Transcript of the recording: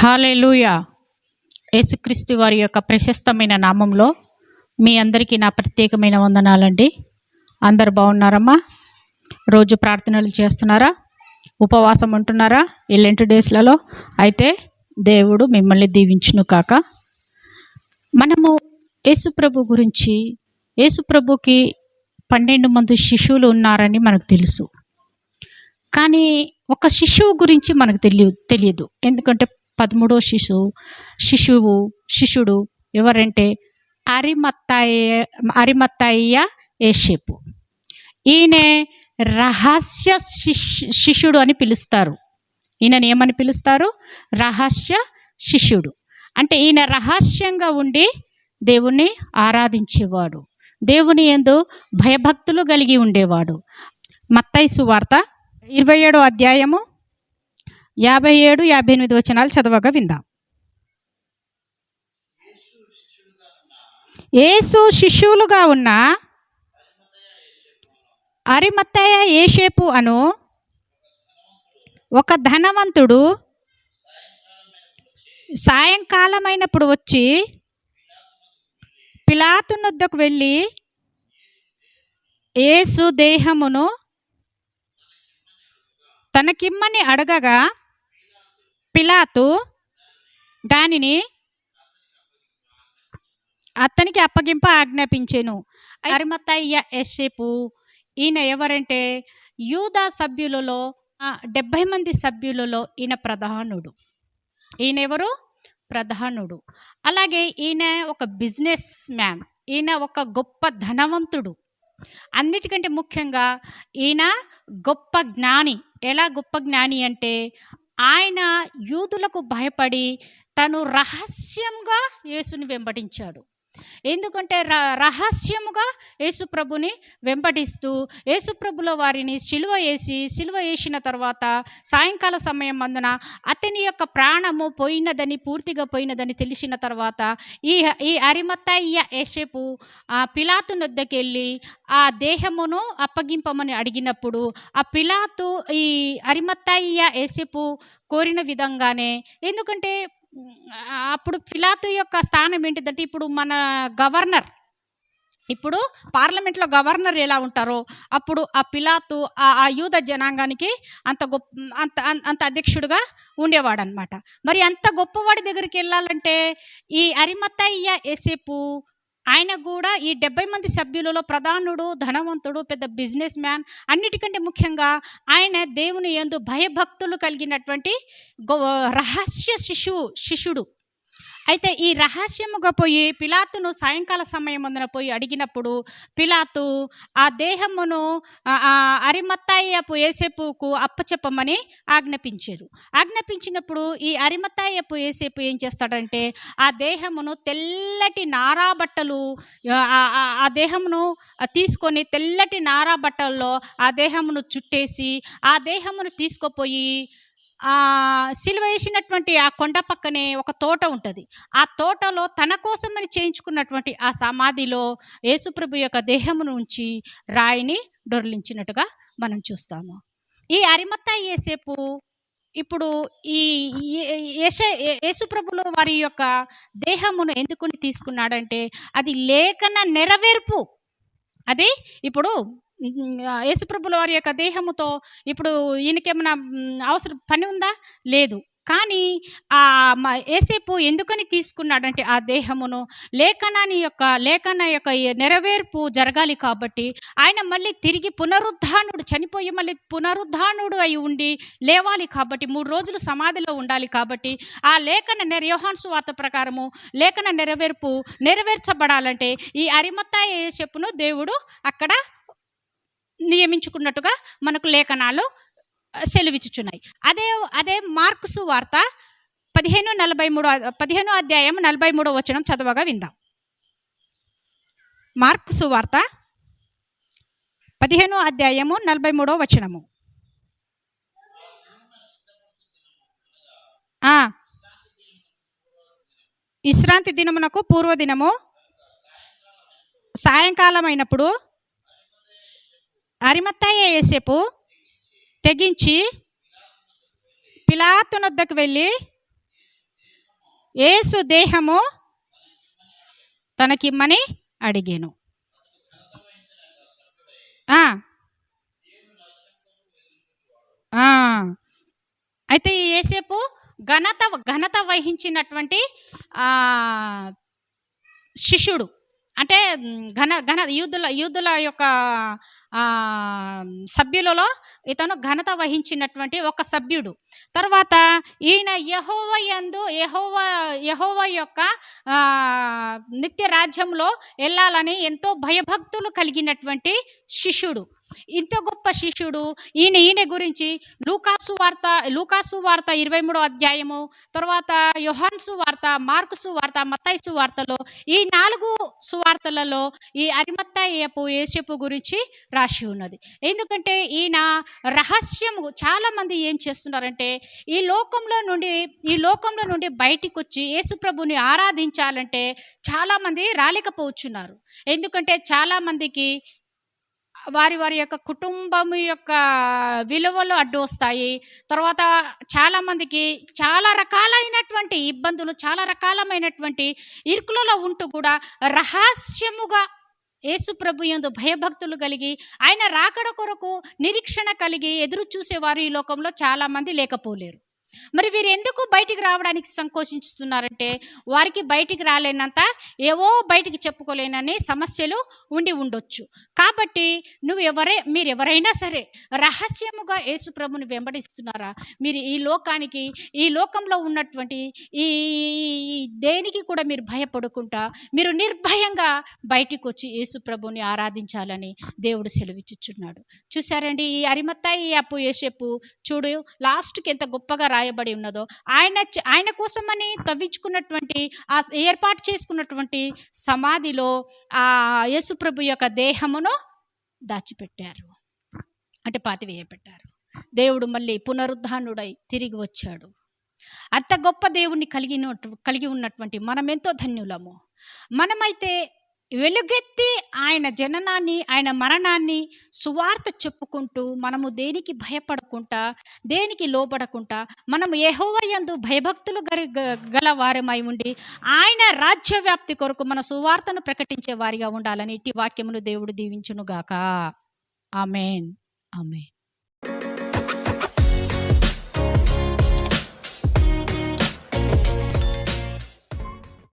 Hallelujah యేసుక్రీస్తు వారి యొక్క ప్రశస్తమైన నామంలో మీ అందరికీ నా ప్రత్యేకమైన వందనాలండి. అందరు బాగున్నారమ్మా? రోజు ప్రార్థనలు చేస్తున్నారా? ఉపవాసం ఉంటున్నారా? ఈ డేస్లలో? అయితే దేవుడు మిమ్మల్ని దీవించును కాక. మనము యేసుప్రభు గురించి యేసుప్రభుకి పన్నెండు మంది శిశువులు ఉన్నారని మనకు తెలుసు. కానీ ఒక శిశువు గురించి మనకు తెలియ తెలియదు. ఎందుకంటే పదమూడో శిశువు శిశువు శిష్యుడు ఎవరంటే అరిమత్తాయ అరిమత్తయ్య ఏషేపు ఈయన రహస్య శిష్యు శిష్యుడు అని పిలుస్తారు. ఈయనని ఏమని పిలుస్తారు? రహస్య శిష్యుడు అంటే ఈయన రహస్యంగా ఉండి దేవుణ్ణి ఆరాధించేవాడు. దేవుని ఎందు భయభక్తులు కలిగి ఉండేవాడు. మత్తైసు వార్త ఇరవై ఏడో అధ్యాయము యాభై ఏడు యాభై ఎనిమిది వచనాలు చదవగా విందాం. యేసు శిష్యులుగా ఉన్న అరిమత్తయ్య ఏషేపు అను ఒక ధనవంతుడు సాయంకాలమైనప్పుడు వచ్చి పిలాతునొద్దకు వెళ్ళి ఏసు దేహమును తనకిమ్మని అడగగా పిలాతు దానిని అతనికి అప్పగింప ఆజ్ఞాపించెను. అరిమతయ్య ఎస్సేపు ఈయన ఎవరంటే యూదా సభ్యులలో డెబ్భై మంది సభ్యులలో ఈయన ప్రధానుడు. ఈయన ఎవరు? ప్రధానుడు. అలాగే ఈయన ఒక బిజినెస్ మ్యాన్ ఈయన ఒక గొప్ప ధనవంతుడు. అన్నిటికంటే ముఖ్యంగా ఈయన గొప్ప జ్ఞాని. ఎలా గొప్ప జ్ఞాని అంటే ఆయన యూదులకు భయపడి తను రహస్యంగా యేసుని వెంబడించాడు. ఎందుకంటే ర రహస్యముగా యేసుప్రభుని వెంబడిస్తూ యేసుప్రభులో వారిని సిలువ వేసి సిలువ వేసిన తర్వాత సాయంకాల సమయం అందున అతని యొక్క ప్రాణము పోయినదని పూర్తిగా పోయినదని తెలిసిన తర్వాత ఈ ఈ అరిమత్తయ్య ఏసేపు ఆ పిలాతు నొద్దకెళ్ళి ఆ దేహమును అప్పగింపమని అడిగినప్పుడు ఆ పిలాతు ఈ అరిమత్తయ్య ఏసేపు కోరిన విధంగానే ఎందుకంటే అప్పుడు పిలాతు యొక్క స్థానం ఏంటిదంటే ఇప్పుడు మన గవర్నర్. ఇప్పుడు పార్లమెంట్లో గవర్నర్ ఎలా ఉంటారో అప్పుడు ఆ పిలాతు ఆ ఆ యూద జనాంగానికి అంత గొప్ప అంత అంత అధ్యక్షుడుగా ఉండేవాడనమాట మరి అంత గొప్పవాడి దగ్గరికి వెళ్ళాలంటే ఈ అరిమత్తయ్య ఎసేపు ఆయన కూడా ఈ డెబ్బై మంది సభ్యులలో ప్రధానుడు ధనవంతుడు పెద్ద బిజినెస్ మ్యాన్ అన్నిటికంటే ముఖ్యంగా ఆయన దేవుని ఎందు భయభక్తులు కలిగినటువంటి గో రహస్య శిశువు శిష్యుడు. అయితే ఈ రహస్యముగా పోయి పిలాతును సాయంకాల సమయం అందున పోయి అడిగినప్పుడు పిలాతు ఆ దేహమును అరిమత్తాయపు ఏసేపుకు అప్పచెప్పమని ఆజ్ఞాపించారు. ఆజ్ఞాపించినప్పుడు ఈ అరిమత్తాయపు ఏసేపు ఏం చేస్తాడంటే ఆ దేహమును తెల్లటి నారా బట్టలు ఆ, దేహమును తీసుకొని తెల్లటి నారా బట్టల్లో ఆ దేహమును చుట్టేసి ఆ దేహమును తీసుకుపోయి సిలువ వేసినటువంటి ఆ కొండ పక్కనే ఒక తోట ఉంటుంది. ఆ తోటలో తన కోసమని చేయించుకున్నటువంటి ఆ సమాధిలో యేసుప్రభు యొక్క దేహమును ఉంచి రాయిని డొర్లించినట్టుగా మనం చూస్తాము. ఈ అరిమత్త ఏసేపు ఇప్పుడు ఈ యేస యేసుప్రభులు వారి యొక్క దేహమును ఎందుకుని తీసుకున్నాడంటే అది లేఖన నెరవేర్పు. అది ఇప్పుడు యేసుప్రభుల వారి యొక్క దేహముతో ఇప్పుడు ఈయనకేమైనా అవసరం పని ఉందా? లేదు. కానీ ఆ ఏసేపు ఎందుకని తీసుకున్నాడంటే ఆ దేహమును? లేఖనాని యొక్క లేఖన యొక్క నెరవేర్పు జరగాలి కాబట్టి ఆయన మళ్ళీ తిరిగి పునరుద్ధానుడు చనిపోయి మళ్ళీ పునరుద్ధానుడు అయి ఉండి లేవాలి కాబట్టి మూడు రోజులు సమాధిలో ఉండాలి కాబట్టి ఆ లేఖన నెర యోహాన్సు వార్త ప్రకారము లేఖన నెరవేర్పు నెరవేర్చబడాలంటే ఈ అరిమత్తాయ ఏసేపును దేవుడు అక్కడ నియమించుకున్నట్టుగా మనకు లేఖనాలు సెలవిచ్చుచున్నాయి. అదే అదే మార్క్సు వార్త పదిహేను నలభై మూడు పదిహేను అధ్యాయం నలభై మూడో వచనం చదవగా విందాం. మార్క్సు వార్త పదిహేను అధ్యాయము నలభై మూడో వచనము. ఆ, విశ్రాంతి దినమునకు పూర్వదినము సాయంకాలం అయినప్పుడు అరిమత్తయ్య ఏసేపు తెగించి పిలాతునొద్దకు వెళ్ళి ఏసు దేహము తనకిమ్మని అడిగాను. అయితే ఈ ఏసేపు ఘనత ఘనత వహించినటువంటి శిష్యుడు అంటే ఘన ఘన యూదుల యూదుల యొక్క సభ్యులలో ఇతను ఘనత వహించినటువంటి ఒక సభ్యుడు. తర్వాత ఈయన యహోవ యందు యహోవ యహోవ యొక్క నిత్య రాజ్యంలో వెళ్ళాలని ఎంతో భయభక్తులు కలిగినటువంటి శిష్యుడు. ఇంత గొప్ప శిష్యుడు. ఈయన ఈయన గురించి లూకాసు వార్త లూకాసు వార్త ఇరవై మూడో అధ్యాయము తర్వాత యోహాన్సు వార్త మార్కుసు వార్త మతైసు వార్తలో ఈ నాలుగు సువార్తలలో ఈ అరిమత్తయ్యపు యేసపు గురించి రాసి ఉన్నది. ఎందుకంటే ఈయన రహస్యము చాలామంది ఏం చేస్తున్నారంటే ఈ లోకంలో నుండి ఈ లోకంలో నుండి బయటికి వచ్చి యేసుప్రభుని ఆరాధించాలంటే చాలామంది రాలేకపోచున్నారు రాలేకపోవచ్చున్నారు. ఎందుకంటే చాలామందికి వారి వారి యొక్క కుటుంబం యొక్క విలువలు అడ్డు వస్తాయి తర్వాత చాలామందికి చాలా రకాలైనటువంటి ఇబ్బందులు చాలా రకాలమైనటువంటి ఇరుకులలో ఉంటూ కూడా రహస్యముగా యేసు ప్రభు యందు భయభక్తులు కలిగి ఆయన రాకడ కొరకు నిరీక్షణ కలిగి ఎదురు చూసేవారు ఈ లోకంలో చాలామంది లేకపోలేరు. మరి వీరు ఎందుకు బయటికి రావడానికి సంకోచించుతున్నారంటే వారికి బయటికి రాలేనంత ఏవో బయటికి చెప్పుకోలేనని సమస్యలు ఉండి ఉండొచ్చు. కాబట్టి నువ్వు ఎవరే మీరు ఎవరైనా సరే రహస్యముగా యేసుప్రభుని వెంబడిస్తున్నారా? మీరు ఈ లోకానికి ఈ లోకంలో ఉన్నటువంటి ఈ దేనికి కూడా మీరు భయపడకుండా మీరు నిర్భయంగా బయటికి వచ్చి యేసుప్రభుని ఆరాధించాలని దేవుడు సెలవిచ్చుచున్నాడు. చూసారండి ఈ అరిమత్తాయి అప్పు ఏసేపు చూడు లాస్ట్కి ఎంత గొప్పగా రాయబడి ఉన్నదో ఆయన ఆయన కోసమని తవ్వించుకున్నటువంటి ఆ ఏర్పాటు చేసుకున్నటువంటి సమాధిలో ఆ యేసుప్రభు యొక్క దేహమును దాచిపెట్టారు. అంటే పాతివేయబెట్టారు దేవుడు మళ్ళీ పునరుద్ధానుడై తిరిగి వచ్చాడు. అంత గొప్ప దేవుణ్ణి కలిగిన కలిగి ఉన్నటువంటి మనమెంతో ధన్యులము. మనమైతే వెలుగెత్తి ఆయన జననాన్ని ఆయన మరణాన్ని సువార్త చెప్పుకుంటూ మనము దేనికి భయపడకుండా దేనికి లోబడకుండా మనము యహోవయందు భయభక్తులు గల వారమై ఉండి ఆయన రాజ్యవ్యాప్తి కొరకు మన సువార్తను ప్రకటించే వారిగా ఉండాలని ఇట్టి వాక్యమును దేవుడు దీవించునుగాక. ఆమెన్. ఆమెన్.